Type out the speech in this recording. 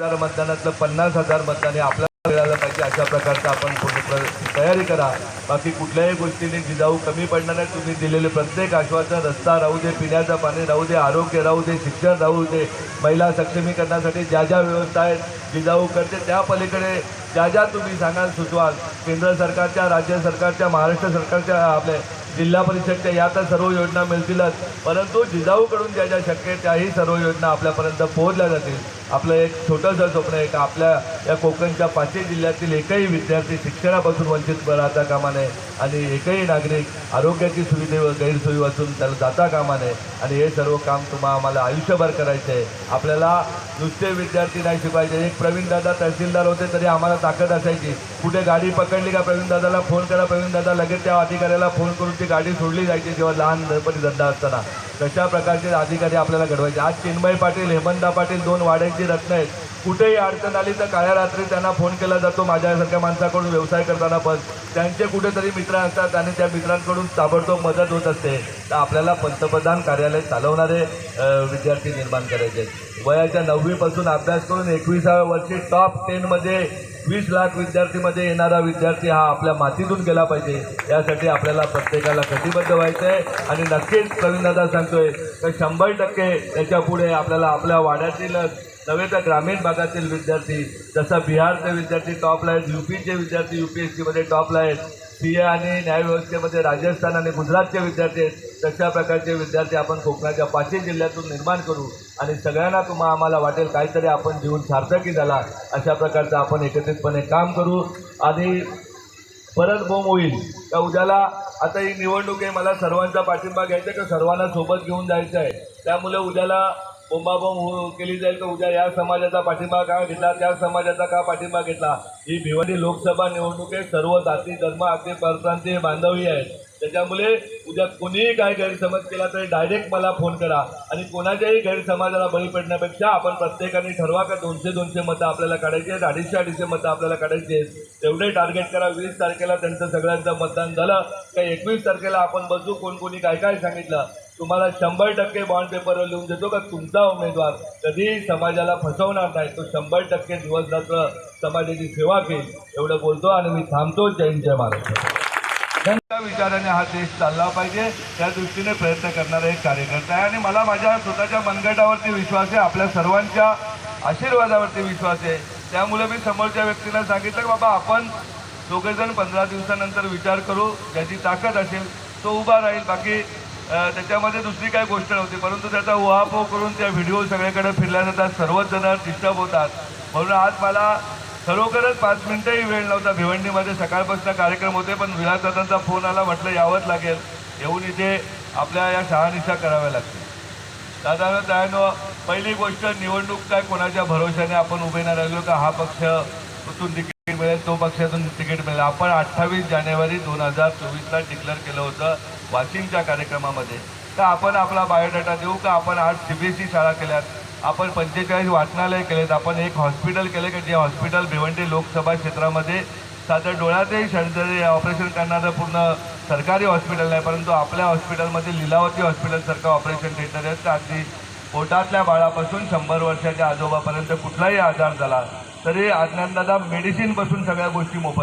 हजार मतदानातलं पन्नास हजार मतदान हे आपल्याला मिळालं पाहिजे अशा प्रकारचं आपण पूर्ण तयारी करा. बाकी कुठल्याही गोष्टीने जिजाऊ कमी पडणार नाही तुम्ही दिलेले प्रत्येक आश्वासन रस्ता राहू दे पिण्याचं पाणी राहू दे आरोग्य राहू दे शिक्षण राहू दे महिला सक्षमीकरणासाठी ज्या ज्या व्यवस्था आहेत जिजाऊ करते त्या पलीकडे ज्या ज्या तुम्ही सांगाल सुचवाल. केंद्र सरकारच्या राज्य सरकारच्या महाराष्ट्र सरकारच्या आपल्या जिल्हा परिषदच्या या तर सर्व योजना मिळतीलच. परंतु जिजाऊकडून ज्या ज्या शक्य त्याही सर्व योजना आपल्यापर्यंत पोहोचल्या जातील. आपलं एक छोटंसं स्वप्न आहे का? आपल्या या कोकणच्या पाचही जिल्ह्यातील एकही विद्यार्थी शिक्षणापासून वंचित राहता कामा नये. आणि एकही नागरिक आरोग्याची सुविधे व गैरसोयी वाचून त्याला जाता कामा नये. आणि हे सर्व काम तुम्हा आम्हाला आयुष्यभर करायचं आहे. आपल्याला नुसते विद्यार्थी नाही शिकवायचे. एक प्रवीणदादा तहसीलदार होते तरी आम्हाला ताकद असायची. कुठे गाडी पकडली का प्रवीण दादाला फोन करा. प्रवीण दादा लगेच त्या अधिकाऱ्याला फोन करून ती गाडी सोडली जायची जेव्हा लहानपणी धंदा असताना. तशा प्रकारचे अधिकारी आपल्याला घडवायचे? आज चिन्मय पाटील हेमंता पाटील दोन वाड्यांची रत्न आहेत. कुठेही अडचण आली तर काळ्या रात्री त्यांना फोन केला जातो. माझ्यासारख्या माणसाकडून व्यवसाय करताना पण त्यांचे कुठेतरी मित्र असतात आणि त्या मित्रांकडून ताबडतोब मदत होत असते. तर आपल्याला पंतप्रधान कार्यालय चालवणारे विद्यार्थी निर्माण करायचे आहेत. वयाच्या नववीपासून अभ्यास करून एकविसाव्या वर्षी टॉप टेनमध्ये वीस लाख विद्यार्थीमध्ये येणारा विद्यार्थी हा आपल्या मातीतून गेला पाहिजे. यासाठी आपल्याला प्रत्येकाला कटिबद्ध व्हायचं आहे आणि नक्कीच प्रवीणदादा सांगतोय तर शंभर टक्के त्याच्या पुढे आपल्याला आपल्या वाड्यातीलच नव्हे तर ग्रामीण भागातील विद्यार्थी जसा बिहारचे विद्यार्थी टॉपला आहेत यूपीचे विद्यार्थी यू पी एस सीमध्ये टॉपला आहेत सी ए आणि न्यायव्यवस्थेमध्ये राजस्थान आणि गुजरातचे विद्यार्थी आहेत तशा प्रकारचे विद्यार्थी आपण कोकणाच्या पाचही जिल्ह्यातून निर्माण करू आणि सगळ्यांना तुम्हा आम्हाला वाटेल काहीतरी आपण जीवन सार्थकी झाला. अशा प्रकारचं आपण एकत्रितपणे काम करू आणि परत बोंब होईल. का उद्याला आता ही निवडणूक आहे मला सर्वांचा पाठिंबा घ्यायचा आहे का? सर्वांना सोबत घेऊन जायचं आहे. त्यामुळे उद्याला बोंबाबोंब हो केली जाईल तर उद्या या समाजाचा पाठिंबा का घेतला त्या समाजाचा का पाठिंबा घेतला? ही भिवंडी लोकसभा निवडणूक आहे सर्व जाती धर्म अगदी परप्रांतीय बांधवी आहेत. त्याच्यामुळे उद्या कोणीही काय गैरसमज केला तरी डायरेक्ट मला फोन करा. आणि कोणाच्याही गैरसमाजाला बळी पडण्यापेक्षा आपण प्रत्येकाने ठरवा का दोनशे दोनशे मतं आपल्याला काढायची आहेत अडीचशे अडीचशे मतं आपल्याला काढायची आहेत. तेवढे टार्गेट करा. वीस तारखेला त्यांचं सगळ्यांचं मतदान झालं. का एकवीस तारखेला आपण बसू? कोण कोणी काय काय सांगितलं? तुम्हाला शंभर टक्के बॉन्ड पेपरवर लिहून देतो का तुमचा उमेदवार कधीही समाजाला फसवणार नाही. तो शंभर टक्के दिवस रात्र समाजाची सेवा केली. एवढं बोलतो आणि मी थांबतो. जय जय महाराष्ट्र. त्यांच्या विचाराने हा देश चालला पाहिजे. त्या दृष्टीने प्रयत्न करणारा एक कार्यकर्ता आहे. आणि मला माझ्या स्वतःच्या मनगटावरती विश्वास आहे. आपल्या सर्वांच्या आशीर्वादावरती विश्वास आहे. त्यामुळे मी समोरच्या व्यक्तीला सांगितलं की बाबा आपण दोघेजण पंधरा दिवसानंतर विचार करू. ज्याची ताकद असेल तो उभा राहील. बाकी त्याच्यामध्ये दुसरी काही गोष्ट नव्हती परंतु त्याचा उहापोह करून त्या व्हिडिओ सगळीकडे फिरल्या जातात सर्वच जण डिस्टर्ब होतात. म्हणून आज मला खरोखरच पाच मिनिटंही वेळ नव्हता भिवंडीमध्ये. सकाळपासून कार्यक्रम होते पण विलासदादांचा फोन आला म्हटलं यावंच लागेल. येऊन इथे आपल्या या शहानिशा कराव्या लागतील. दादा त्यानं पहिली गोष्ट निवडणूक काय कोणाच्या भरोशाने आपण उभे नाही राहिलो का? हा पक्ष कुठून तिकीट मिळेल तो पक्षातून तिकीट मिळेल. आपण अठ्ठावीस जानेवारी दोन हजार चोवीसला डिक्लेअर केलं होतं वाशिमच्या कार्यक्रमामध्ये. तर आपण आपला बायोडाटा देऊ का आपण आठ सी बी एस ई शाळा केल्यात? आपण पंचेचाळीस वाचनालय केलेत आपण एक हॉस्पिटल केले की जे हॉस्पिटल भिवंडी लोकसभा क्षेत्रामध्ये साधं डोळ्यातही सर्जरी ऑपरेशन करणारं पूर्ण सरकारी हॉस्पिटल नाही परंतु आपल्या हॉस्पिटलमध्ये लिलावती हॉस्पिटलसारखं ऑपरेशन थिएटर आहे. तर अगदी पोटातल्या बाळापासून शंभर वर्षाच्या आजोबापर्यंत कुठलाही आजार झाला तरी अज्ञानदादा मेडिसिनपासून सगळ्या गोष्टी मोफत.